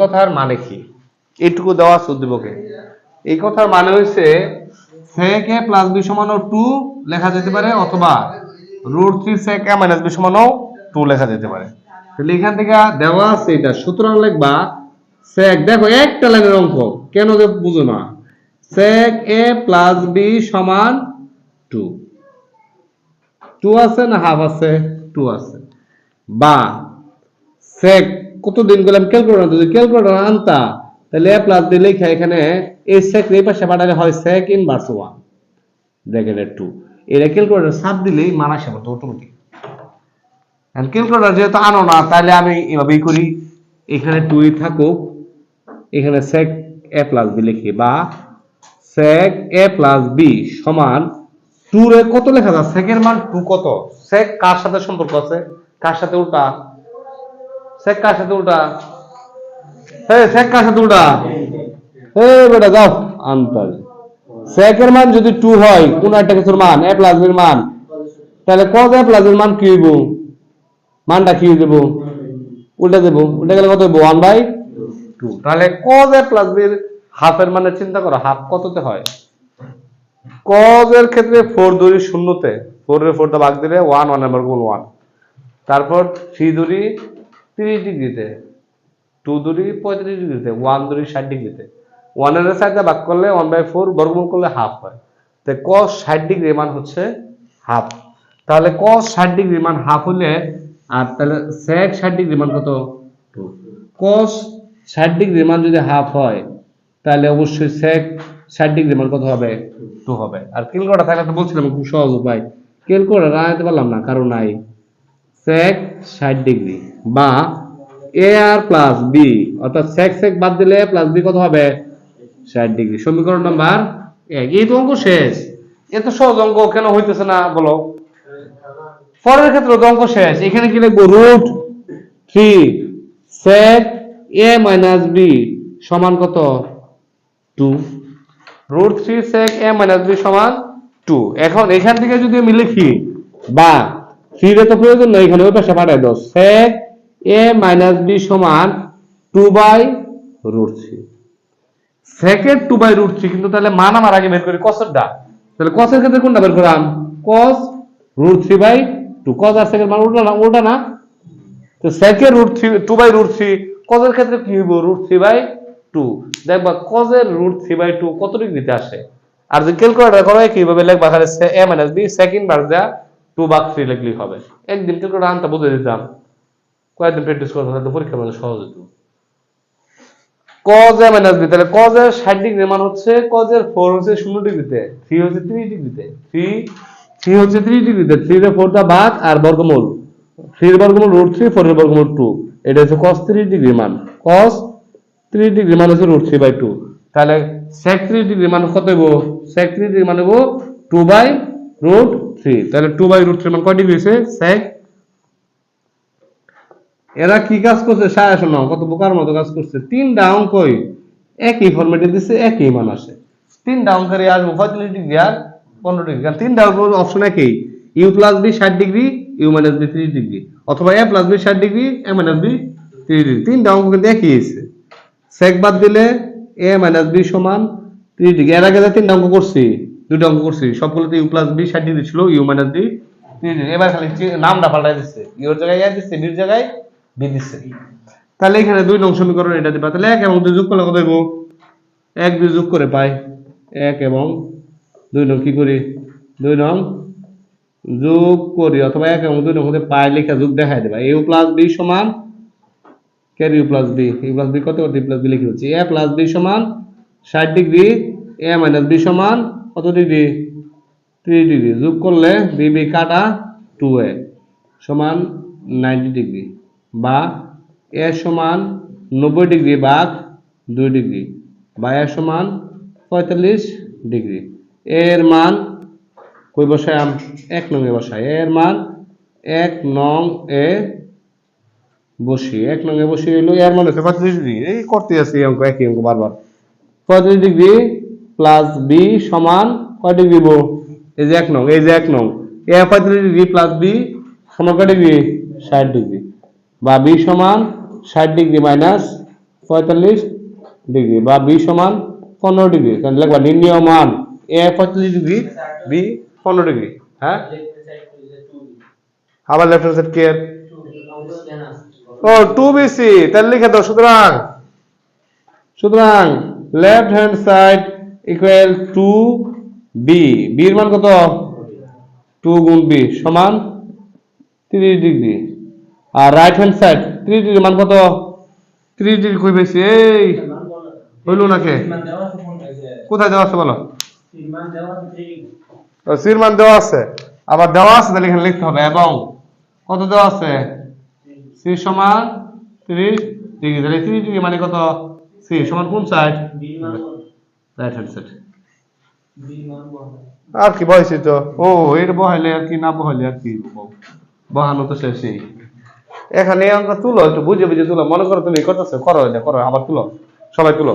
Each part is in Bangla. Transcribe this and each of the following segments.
কথার মানে কি? এইটুকু দেওয়া আছে উদ্দীপকে এই কথার মানে হয়েছে sec a প্লাস বি সমান টু লেখা যেতে পারে, অথবা root three sec a minus B সমান টু লেখা যেতে পারে। তাহলে এখান থেকে দেওয়া আছে এটা। সুতরাং লিখবা, sec, দেখো একটা লাইনের অঙ্ক কেন যে বুঝো না। sec a প্লাস বি সমান টু টু আছে না হাফ আছে? টু আছে। বা সেক কতদিন গেলাম ক্যালকুলেটর যদি ক্যালকুলেটর আনতা, তাহলে এ প্লাস দিয়ে লেখা এখানে এই সেক এই পাশে পাঠালে হয় সেক ইনভার্স ওয়ান ব্র্যাকেটের টু এটা ক্যালকুলেটর সাত দিলেই মানা সে মতো অটোমেটিক ক্যালকুলেটর যেহেতু আনো না, তাহলে আমি এভাবেই করি। এখানে টুই থাকুক, এখানে সেক এ প্লাস বি লিখি বা সেক এ প্লাস বি সমান টু রে কত লেখা যায়? সেকের মান টু কত? সেক কার সাথে সম্পর্ক আছে? কার সাথে উল্টা? সেক কার সাথে উল্টা। এই সেক কার সাথে উল্টা। এই বেটা, যাও। আনতাল। সেকের মান যদি টু হয়, কোন একটা কিছুর মান এ প্লাস বির মান, তাহলে কত এ প্লাস এর মান কি হইব? মানটা কি হইব উল্টা দেব উল্টা গেলে কত হইব? ওয়ান বাই টু তাহলে কজ এ প্লাস বির হাফের মানে চিন্তা করো হাফ কততে হয়? কজ এর ক্ষেত্রে ফোর দড়ি শূন্যতে। ফোর ফোরটা ভাগ দিলে ওয়ান ওয়ান নাম্বার গুণ ওয়ান তারপর থ্রি দড়ি তিরিশ ডিগ্রিতে টু দড়ি পঁয়ত্রিশ ডিগ্রিতে ওয়ান দড়ি ষাট ডিগ্রিতে। ওয়ানের সাইডে ভাগ করলে ওয়ান বাই ফোর বর্গমূল করলে হাফ হয়। তো কস ষাট ডিগ্রি মান হচ্ছে হাফ তাহলে কস ষাট ডিগ্রি মান হাফ হলে, আর তাহলে সেক ষাট ডিগ্রি মান কত? টু কস ষাট ডিগ্রি মান যদি হাফ হয়, তাহলে অবশ্যই সেক ষাট ডিগ্রি মান কত হবে? টু হবে। আর ক্যালকুলেটার থাকলে তো বলছিলাম খুব সহজ উপায়। ক্যালকুলেটার আনাতে পারলাম না, কারণ নাই। সেক ষাট ডিগ্রি বা এ আর প্লাস বি অর্থাৎ সেক সেক বাদ দিলে প্লাস বি কত হবে? ষাট ডিগ্রি সমীকরণ নাম্বার এক। এই তো অঙ্ক শেষ। এত সহজ অঙ্ক, কেন হইতেছে না বলো? পরের ক্ষেত্রে তো অঙ্ক শেষ। এখানে কি লিখব? Root three sec A minus B সমান কত? Two root three sec A minus B সমান টু এখন এখান থেকে যদি আমি লিখি, বা থ্রি রে তো প্রয়োজন নয় এখানে ওই পাশে পাঠাই দাও। সেক এ মাইনাস বি সমান two by root three second two by root three কিন্তু তাহলে মান আমার আগে বের করি কসেরটা তাহলে কসের ক্ষেত্রে কোনটা বের করাম cos root three by two cos R second মান উল্টা না উল্টা না। তো second root three two by root three কজের ক্ষেত্রে কি হইব? রুট থ্রি বাই টু দেখবা কজের রুট থ্রি বাই টু কত ডিগ্রিতে আসে? আর যদি ক্যালকুলেটর করো কীভাবে লিখবা, তাহলে এ মাইনাস বি সেকেন্ড বার দেয়া টু বাক থ্রি লিখলেই হবে। একদিন ক্যালকুলেটর আনতে বুঝে দিতাম। কয়েকদিন প্র্যাকটিস করতে হয়তো পরীক্ষার মধ্যে সহজ হতো কজ এ মাইনাস বি তাহলে কজ এর ষাট ডিগ্রি মান হচ্ছে কজ এর ফোর হচ্ছে শূন্য ডিগ্রিতে থ্রি হচ্ছে ত্রিশ ডিগ্রিতে থ্রি থ্রি হচ্ছে ত্রিশ ডিগ্রিতে থ্রি রে ফোরটা ভাগ আর বর্গমূল। থ্রির বর্গমূল রুট থ্রি ফোরের বর্গমূল টু এটা হচ্ছে কস ত্রিশ ডিগ্রি মান। কস ত্রিশ ডিগ্রি মান হচ্ছে রুট থ্রি বাই টু তাহলে সেক ত্রিশ ডিগ্রি মান কত হইব? সেক ত্রিশ ডিগ্রি মান হইব টু বাই রুট তাহলে টু বাই রুট থ্রি মান কয় ডিগ্রি হয়েছে? সেক এরা কি কাজ করছে? সায়া শোনো কত বোকার মতো কাজ করছে। তিনটা অঙ্কই একই ফরম্যাটে দিচ্ছে একই মান আসে। তিনটা অঙ্কের আসব, পঁয়তাল্লিশ ডিগ্রি আর পনেরো ডিগ্রি কারণ তিনটা অপশন একই। ইউ প্লাস বি ষাট ডিগ্রি ইউ মাইনাস বি ত্রিশ ডিগ্রি অথবা এ প্লাস বি ষাট ডিগ্রি এ মাইনাস বি ত্রিশ ডিগ্রি তিনটা অঙ্ক কিন্তু একই এসে সেক বাদ দিলে এ মাইনাস বি সমান ত্রিশ ডিগ্রি এর আগে যে তিনটা অঙ্ক করছি দুটো অঙ্ক করছি। সবগুলোতে ইউ প্লাস বি ষাট ডিগ্রি ছিল ইউ মাইনাস বি এবার খালি নামটা পাল্টাই দিচ্ছে। ইউর জায়গায় ইয়া দিচ্ছে বির জায়গায় বি দিচ্ছে। তাহলে এখানে দুই নং সমীকরণ এটা দিবা। তাহলে এক এবং দুই যোগ করলে কত হইব? এক, দুই যোগ করে পাই। এক এবং দুই নং কি করি? দুই নং যোগ করি, অথবা এক এবং দুই নং হতে পাই লেখা যোগ দেখাই দেবা। ইউ প্লাস বি সমান কেন U plus B U plus B কত? কত ইউ প্লাস বি লিখে হচ্ছে এ প্লাস বি সমান ষাট ডিগ্রি এ মাইনাস বি সমান কত ডিগ্রি? ত্রিশ ডিগ্রি। যোগ করলে বি বি কাটা টু এ সমান নাইনটি ডিগ্রি বা এ সমান নব্বই ডিগ্রি বাঘ দুই ডিগ্রি বা এ সমান পঁয়তাল্লিশ ডিগ্রি। এর মান কই বসায়াম? এক নং এ বসাই। এর মান এক নং এ বসি। এক নং এ বসি হইল এর মান হচ্ছে পঁয়তাল্লিশ ডিগ্রি। এই করতে এই অঙ্ক, একই অঙ্ক বারবার। পঁয়ত্রিশ ডিগ্রি প্লাস বি সমান কয় ডিগ্রি বো এই যে এক নং, এই যে এক নং। এ পঁয়ত্রিশ ডিগ্রি প্লাস বি সমান কয় ডিগ্রি ষাট ডিগ্রি বা বি সমান ষাট ডিগ্রি মাইনাস পঁয়তাল্লিশ ডিগ্রি বা বি সমান পনেরো ডিগ্রি তাহলে লিখবা নির্ণয় মান এ পঁয়তাল্লিশ ডিগ্রি বি পনেরো ডিগ্রি হ্যাঁ? আবার লেফট হ্যান্ড সাইড কে ও টু বিসি তাহলে লিখে দাও। সুতরাং সুতরাং left hand side equal to B. বির মান কত? টু গুণ বি সমান তিরিশ ডিগ্রি। আর রাইট হ্যান্ড সাইড ত্রিশ ডিগ্রি মান কত? ত্রিশ ডিগ্রি কই পেয়েছি? এই, হইল নাকি? কোথায় দেওয়া আছে বলো? সির মান দেওয়া আছে। আবার দেওয়া আছে, তাহলে এখানে লিখতে হবে। এবং কত দেওয়া আছে? সি সমান তিরিশ ডিগ্রি। তাহলে তিরিশ ডিগ্রি মানে কত? সি সমান কোন সাইড রাইট হ্যান্ড সাইড আর কি তো? ও এটা বহাইলে আর কি, না বহাইলে আর কি? বহানো তো শেষই এখানে অঙ্ক তুলো, একটু বুঝে বুঝে তুলো। মনে করো তুমি করতেছো করো এটা, করো, আবার তুলো। সবাই তুলো।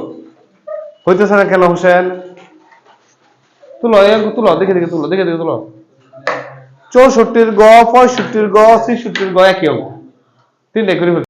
হইতেছে না কেন হোসেন? তুলো, এই অঙ্ক তুলো, দেখে দেখে তুলো, দেখে দেখে তুলো। চৌষট্টির গ, পঁয়ষট্টির গ, ছেষট্টির গ, একই অঙ্ক। তিনটে করে।